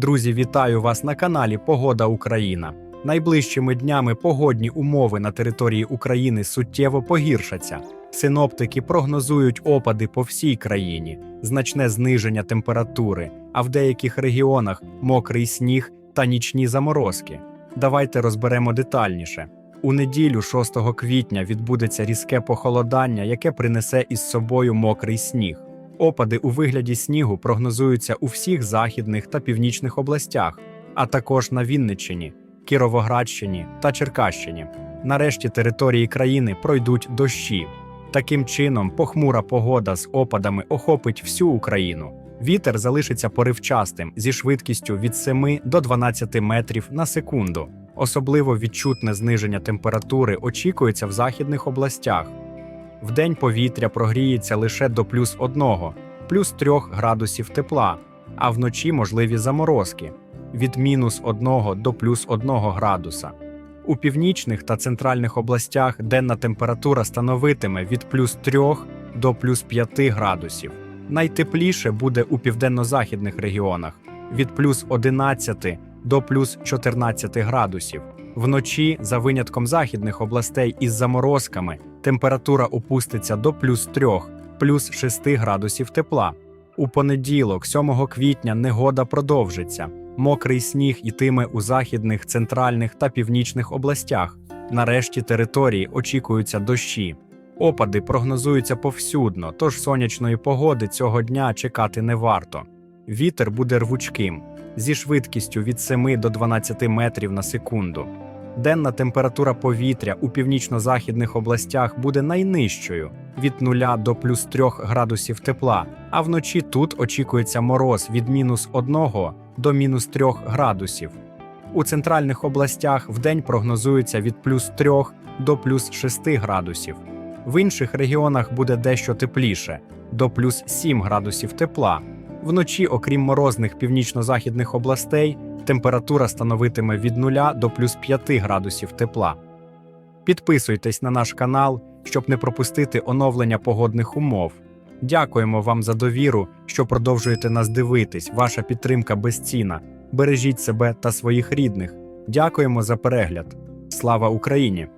Друзі, вітаю вас на каналі Погода Україна. Найближчими днями погодні умови на території України суттєво погіршаться. Синоптики прогнозують опади по всій країні, значне зниження температури, а в деяких регіонах мокрий сніг та нічні заморозки. Давайте розберемо детальніше. У неділю, 6 квітня, відбудеться різке похолодання, яке принесе із собою мокрий сніг. Опади у вигляді снігу прогнозуються у всіх західних та північних областях, а також на Вінниччині, Кіровоградщині та Черкащині. Нарешті території країни пройдуть дощі. Таким чином, похмура погода з опадами охопить всю Україну. Вітер залишиться поривчастим зі швидкістю від 7 до 12 метрів на секунду. Особливо відчутне зниження температури очікується в західних областях. Вдень повітря прогріється лише до плюс 1, плюс 3 градусів тепла, а вночі можливі заморозки від мінус 1 до плюс 1 градуса. У північних та центральних областях денна температура становитиме від плюс 3 до плюс 5 градусів. Найтепліше буде у південно-західних регіонах від плюс 11 до плюс 14 градусів. Вночі, за винятком західних областей із заморозками, температура опуститься до плюс 3, плюс 6 градусів тепла. У понеділок, 7 квітня, негода продовжиться. Мокрий сніг ітиме у західних, центральних та північних областях. Нарешті території очікуються дощі. Опади прогнозуються повсюдно, тож сонячної погоди цього дня чекати не варто. Вітер буде рвучким зі швидкістю від 7 до 12 метрів на секунду. Денна температура повітря у північно-західних областях буде найнижчою від 0 до плюс 3 градусів тепла, а вночі тут очікується мороз від мінус 1 до мінус 3 градусів. У центральних областях вдень прогнозується від плюс 3 до плюс 6 градусів. В інших регіонах буде дещо тепліше до плюс 7 градусів тепла. Вночі, окрім морозних північно-західних областей, температура становитиме від 0 до плюс 5 градусів тепла. Підписуйтесь на наш канал, щоб не пропустити оновлення погодних умов. Дякуємо вам за довіру, що продовжуєте нас дивитись. Ваша підтримка безцінна. Бережіть себе та своїх рідних. Дякуємо за перегляд. Слава Україні!